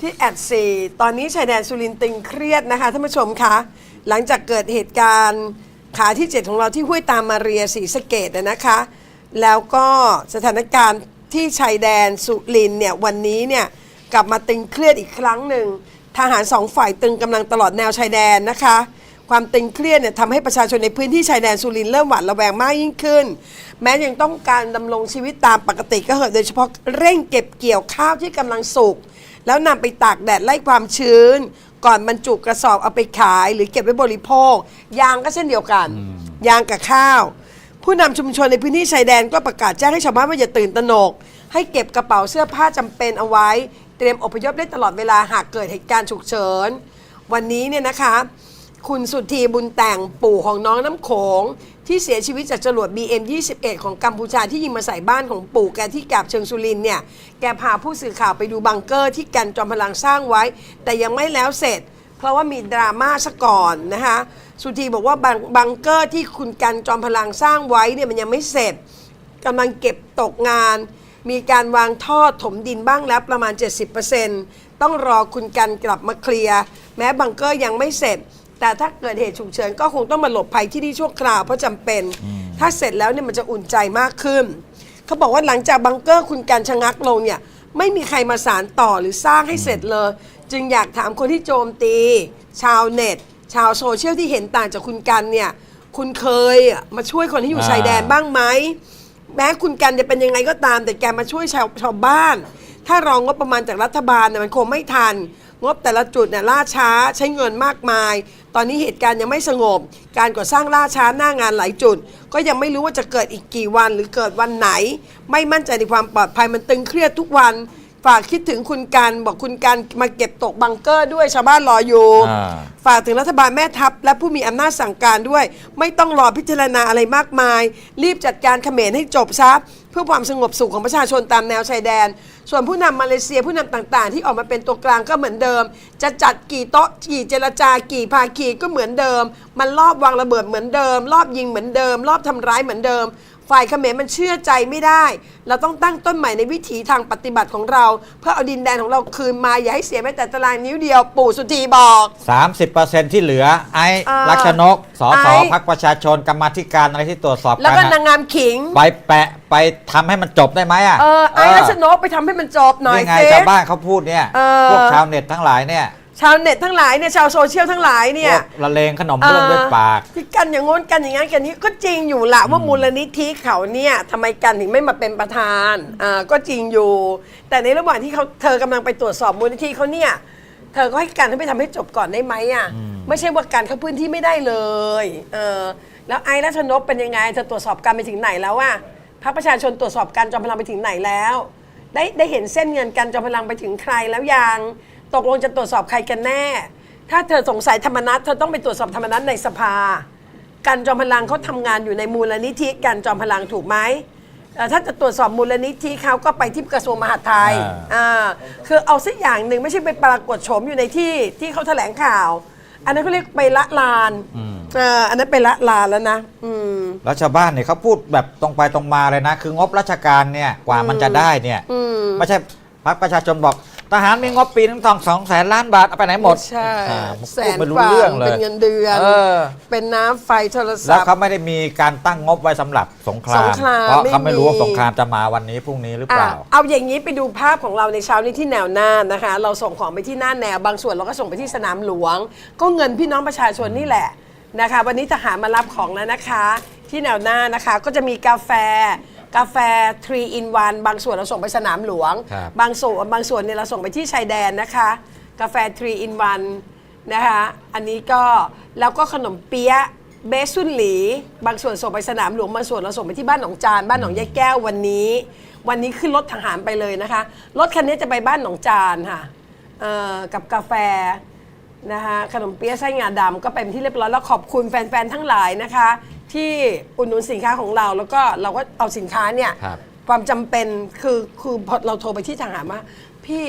ที่แอดซีตอนนี้ชายแดนสุรินทร์ตึงเครียดนะคะท่านผู้ชมคะหลังจากเกิดเหตุการณ์ขาที่ 7 ของเราที่ห้วยตามมาเรียศรีสะเกดนะคะ แล้วก็สถานการณ์ที่ชายแดนสุรินทร์เนี่ยวันนี้เนี่ยกลับมาตึงเครียดอีกครั้งหนึ่งทหารสองฝ่ายตึงกำลังตลอดแนวชายแดนนะคะ ความตึงเครียดเนี่ยทำให้ประชาชนในพื้นที่ชายแดนสุรินทร์เริ่มหวาดระแวงมากยิ่งขึ้น แม้ยังต้องการดำรงชีวิตตามปกติก็เหอะโดยเฉพาะเร่งเก็บเกี่ยวข้าวที่กำลังสุก แล้วนำไปตากแดดไล่ความชื้น ก่อนบรรจุกระสอบเอาไปขาย หรือเก็บไว้บริโภค ยางก็เช่นเดียวกัน ยางกับข้าว ผู้นำชุมชนในพื้นที่ชายแดนก็ประกาศแจ้งให้ชาวบ้านว่าอย่าตื่นตระหนก ให้เก็บกระเป๋าเสื้อผ้าจำเป็นเอาไว้ เตรียมอพยพได้ตลอดเวลาหากเกิดเหตุการณ์ฉุกเฉิน วันนี้เนี่ยนะคะ คุณสุธีบุญแต่งปู่ของน้องน้ำโขง ที่เสียชีวิตจากจรวด BM 21 ของกัมพูชาที่ยิงมาใส่บ้านของปู่แกที่กาบเชิงสุรินเนี่ย แกพาผู้สื่อข่าวไปดูบังเกอร์ที่กันจอมพลังสร้างไว้ แต่ยังไม่แล้วเสร็จ เพราะว่ามีดราม่าซะก่อนนะคะสุธีบอกว่าบังบังเกอร์ที่คุณกันจอมพลังสร้างไว้เนี่ยมันยังไม่เสร็จกำลังเก็บตกงาน มีการวางท่อถมดินบ้างแล้วประมาณ 70%ต้องรอคุณกันกลับมาเคลียร์แม้บังเกอร์ยังไม่เสร็จ แต่ถ้าเกิดเหตุฉุกเฉินก็คงต้องมาหลบภัยที่นี่ชั่วคราวเพราะจำเป็น ถ้าเสร็จแล้วเนี่ยมันจะอุ่นใจมากขึ้น เขาบอกว่าหลังจากบังเกอร์คุณกันชะงักลงเนี่ย ไม่มีใครมาสารต่อหรือสร้างให้เสร็จเลย จึงอยากถามคนที่โจมตี ชาวเน็ต ชาวโซเชียลที่เห็นต่างจากคุณกันเนี่ย คุณเคยอะมาช่วยคนที่อยู่อ่าชายแดนบ้างไหม แม้คุณกันจะเป็นยังไงก็ตามแต่แกมาช่วยชาวชาวบ้าน ถ้ารองงบประมาณจากรัฐบาลเนี่ยมันคงไม่ทัน งบแต่ละจุดเนี่ยล่าช้าใช้เงินมากมาย ตอนนี้เหตุการณ์ยังไม่สงบ การก่อสร้างล่าช้าหน้างานหลายจุด ก็ยังไม่รู้ว่าจะเกิดอีกกี่วันหรือเกิดวันไหน ไม่มั่นใจในความปลอดภัยมันตึงเครียดทุกวัน ฝากคิดถึงคุณกันบอกคุณกันมาเก็บตกบังเกอร์ด้วยชาวบ้านรออยู่ อ่า ฝากถึงรัฐบาลแม่ทัพ และผู้มีอำนาจสั่งการด้วย ไม่ต้องรอพิจารณาอะไรมากมาย รีบจัดการเขมรให้จบซะเพื่อความสงบสุขของประชาชนตามแนวชายแดน ส่วนผู้นำมาเลเซียผู้นำต่างๆ ที่ออกมาเป็นตัวกลางก็เหมือนเดิม จะจัดกี่โต๊ะกี่เจรจากี่ภาคีก็เหมือนเดิม มันรอบวางระเบิดเหมือนเดิม รอบยิงเหมือนเดิม รอบทำร้ายเหมือนเดิม ฝ่ายเขมรมันเชื่อใจไม่ได้ เราต้องตั้งต้นใหม่ในวิถีทางปฏิบัติของเรา เพื่อเอาดินแดนของเราคืนมาอย่าให้เสียแม้แต่ตารางนิ้วเดียวปู่สุธีบอก 30%ที่เหลือไอ้อ่าลักษณกสสไอ้พักประชาชนกรรมาธิการอะไรที่ตรวจสอบแล้วกัก็นนางอะงามขิง ไปแปะไปทำให้มันจบได้ไหมอะเออไอ้เออรัชนกไปทำให้มันจบหน่อยนี่ไงสิ ชาวบ้านเขาพูดเนี่ย เออ พวกชาวเน็ตทั้งหลายเนี่ย ชาวเน็ตทั้งหลายเนี่ยชาวโซเชียลทั้งหลายเนี่ยพวกละเลงขนมเบื้องด้วยปาก ที่กันอย่างง้นกันอย่างนั้นกันนี้ก็จริงอยู่ละว่ามูลนิธิเขาเนี่ยทำไมกันถึงไม่มาเป็นประธานอ่าก็จริงอยู่ แต่ในระหว่างที่เขาเธอกำลังไปตรวจสอบมูลนิธิเขาเนี่ยเธอก็ให้กันให้ไปทำให้จบก่อนได้ไหมอะไม่ใช่ว่าการเข้าพื้นที่ไม่ได้เลยเออแล้วไอ้รัชนกเป็นยังไงเธอตรวจสอบการไปถึงไหนแล้วอะพรรคประชาชนตรวจสอบการจอมพลังไปถึงไหนแล้ว ได้ได้เห็นเส้นเงินการจอมพลังไปถึงใครแล้วยัง ตกลงจะตรวจสอบใครกันแน่ ถ้าเธอสงสัยธรรมนัตเธอต้องไปตรวจสอบธรรมนัตในสภา การจอมพลังเขาทำงานอยู่ในมูลนิธิการจอมพลังถูกไหมเอ่อถ้าจะตรวจสอบมูลนิธิเขาก็ไปที่กระทรวงมหาดไทยอ่าอ่าคือเอาสักอย่างหนึ่งไม่ใช่ไปปรากฏโฉมอยู่ในที่ที่เขาแถลงข่าว อันนั้นเขาเรียกไปละลานเอออันนั้นไปละลานแล้วนะอืม แล้วชาวบ้านเนี่ยเขาพูดแบบตรงไปตรงมาเลยนะ คืองบราชการเนี่ยกว่ามันจะได้เนี่ยอืมไม่ใช่พักประชาชนบอก ทหารมีงบปีนึงสองสองแสนล้านบาทเอาไปไหนหมดใช่อ่าพูแสดนไม่รู้กว่าเรื่องเลยเป็นเงินเดือน เออ เป็นน้ำไฟโทรศัแล้วพท์ เขาไม่ได้มีการตั้งงบไว้สำหรับสงคราม สงครามเพราะเขาไม่รู้ว่าไม่มีสงครามจะมาวันนี้พรุ่งนี้หรือเปอะล่า เอาอย่างนี้ไปดูภาพของเราในเช้านี้ที่แนวหน้านะคะ เราส่งของไปที่หน้าแนว บางส่วนเราก็ส่งไปที่สนามหลวง ก็เงินพี่น้องประชาชนนี่แหละนะคะ วันนี้ทหารมารับของแล้วนะคะ ที่แนวหน้านะคะก็จะมีกาแฟ กาแฟ 3 in 1 บางส่วนเราส่งไปสนามหลวง ครับบางส่วนบางส่วนเนี่ยเราส่งไปที่ชายแดนนะคะ กาแฟ 3 in 1 นะคะ อันนี้ก็แล้วก็ขนมเปี๊ยะเบสซุนหลี บางส่วนส่งไปสนามหลวงบางส่วนเราส่งไปที่บ้านหนองจานบ้านหนองยายแก้ววันนี้ วันนี้ขึ้นรถทหารไปเลยนะคะรถคันนี้จะไปบ้านหนองจานค่ะเอ่อกับกาแฟ นะคะขนมเปี๊ยะไส้งาดำก็เป็นที่เรียบร้อยแล้วขอบคุณแฟน ๆ ทั้งหลายนะคะ ที่อุดหนุนสินค้าของเรา แล้วก็เราก็เอาสินค้าเนี่ยครับ ความจำเป็นคือคือพอเราโทรไปที่ทหารว่าพี่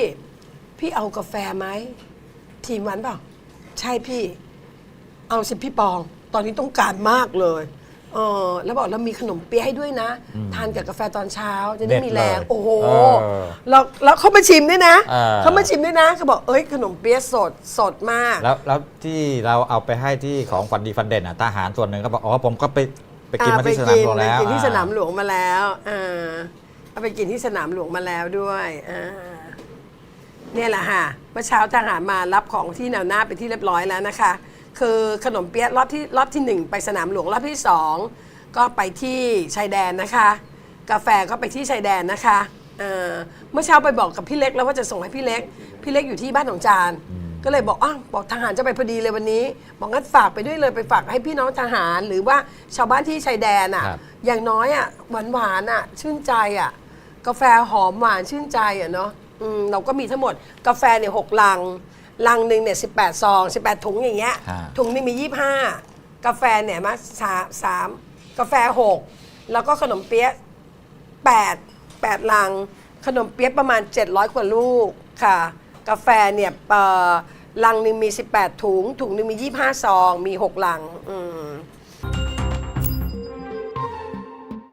พี่เอากาแฟไหมทีมวันเปล่าใช่พี่ เอาสิพี่ปอง ตอนนี้ต้องการมากเลย เออแล้วบอกเรามีขนมเปี๊ยะให้ด้วยนะ ทานกับกาแฟตอนเช้าจะเด็ได้ดมีแรงเลยโอ้โหเออแล้วแล้วเขามาชิมด้วยนะเออ เขามาชิมด้วยนะเขาบอกเอ้ยขนมเปี๊ยะสดสดมาก แล้วแล้วที่เราเอาไปให้ที่ของฟันดีฟันเด่นอะทหารส่วนหนึ่งเขาบอกอ๋อผมก็ไปไปกินมาอ่ที่สนามหลวงแล้ว ไปกินที่อ่สนามหลวงมาแล้วอ่าเอาไปกินที่สนามหลวงมาแล้วด้วยอ่าเนี่ยแหละค่ะเมื่อเช้าทหารมารับของที่แนวหน้าไปที่เรียบร้อยแล้วนะคะ คือขนมเปี๊ยะรอบที่รอบที่หนึ่งไปสนามหลวงรอบที่สองก็ไปที่ชายแดนนะคะ กาแฟก็ไปที่ชายแดนนะคะเอ่อเมื่อเช้าไปบอกกับพี่เล็กแล้วว่าจะส่งให้พี่เล็ก พี่เล็กอยู่ที่บ้านของจาน ก็เลยบอกอ้าวบอกทหารจะไปพอดีเลยวันนี้ บอกงั้นฝากไปด้วยเลยไปฝากให้พี่น้องทหารหรือว่าชาวบ้านที่ชายแดนอะ ครับ อย่างน้อยอะหวานหวานๆอะชื่นใจอะ กาแฟหอมหวานชื่นใจอะเนาะอืมเราก็มีทั้งหมดกาแฟเนี่ยหกลัง ลังหนึ่งเนี่ยสิบแปดซองสิบแปดถุงอย่างเงี้ย ฮะ ถุงหนึงมียี่ห้ากาแฟเนี่ยมาสามสามกาแฟหกแล้วก็ขนมเปี๊ยะแปดแปดลัง ขนมเปี๊ยะประมาณ 700 กว่าลูกค่ะ กาแฟเนี่ยเอ่อลังหนึ่งมี 18 ถุง ถุงหนึ่งมี 25 ซอง มี 6 ลังอืม